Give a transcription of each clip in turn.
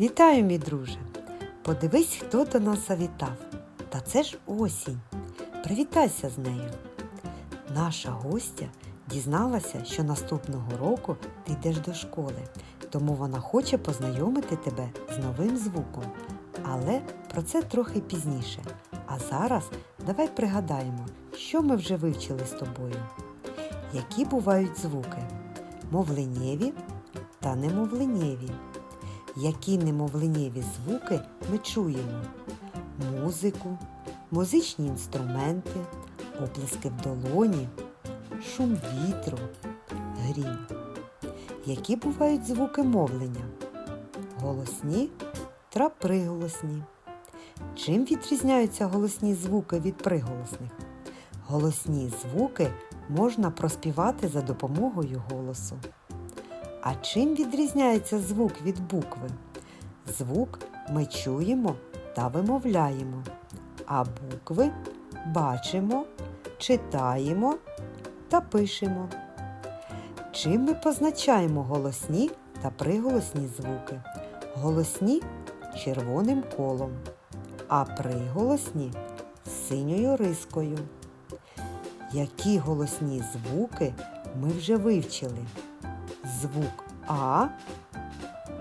Вітаю, мій друже! Подивись, хто до нас завітав. Та це ж осінь. Привітайся з нею. Наша гостя дізналася, що наступного року ти йдеш до школи, тому вона хоче познайомити тебе з новим звуком. Але про це трохи пізніше. А зараз давай пригадаємо, що ми вже вивчили з тобою. Які бувають звуки? Мовленнєві та немовленнєві. Які немовленєві звуки ми чуємо? Музику, музичні інструменти, оплески в долоні, шум вітру, грім. Які бувають звуки мовлення? Голосні та приголосні. Чим відрізняються голосні звуки від приголосних? Голосні звуки можна проспівати за допомогою голосу. А чим відрізняється звук від букви? Звук ми чуємо та вимовляємо, а букви бачимо, читаємо та пишемо. Чим ми позначаємо голосні та приголосні звуки? Голосні червоним колом, а приголосні синьою рискою. Які голосні звуки ми вже вивчили? Звук А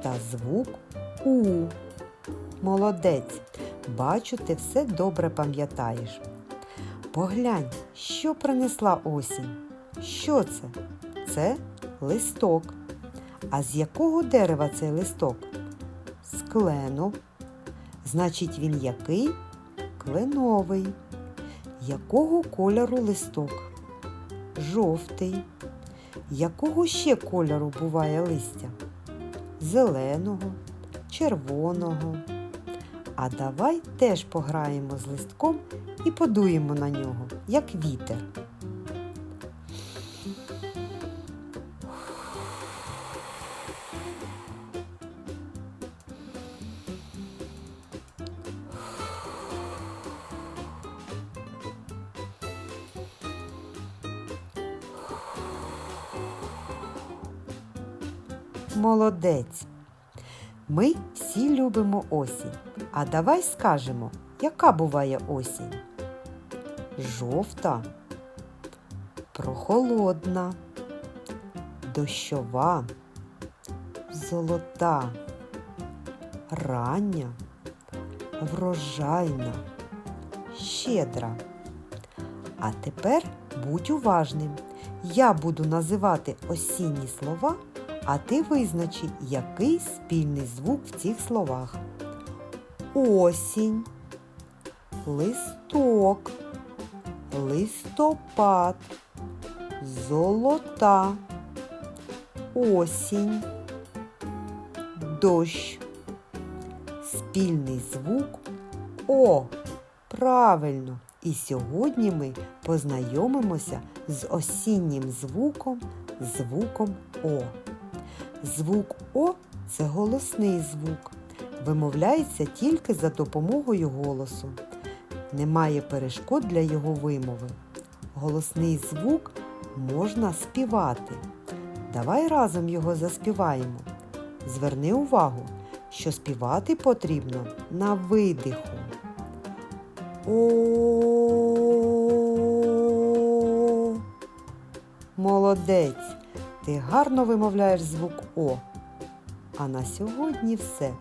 та звук У. Молодець. Бачу, ти все добре пам'ятаєш. Поглянь, що принесла осінь. Що це? Це листок. А з якого дерева цей листок? З клену. Значить, він який? Кленовий. Якого кольору листок? Жовтий. Якого ще кольору буває листя? Зеленого, червоного. А давай теж пограємо з листком і подуємо на нього, як вітер. Молодець. Ми всі любимо осінь. А давай скажемо, яка буває осінь? Жовта, прохолодна, дощова, золота, рання, врожайна, щедра. А тепер будь уважним. Я буду називати осінні слова, а ти визначи, який спільний звук в цих словах. Осінь, листок, листопад, золота, осінь, дощ. Спільний звук О. Правильно! І сьогодні ми познайомимося з осіннім звуком, звуком О. Звук О це голосний звук. Вимовляється тільки за допомогою голосу. Немає перешкод для його вимови. Голосний звук можна співати. Давай разом його заспіваємо. Зверни увагу, що співати потрібно на видиху. О. Молодець! Ти гарно вимовляєш звук О. А на сьогодні все.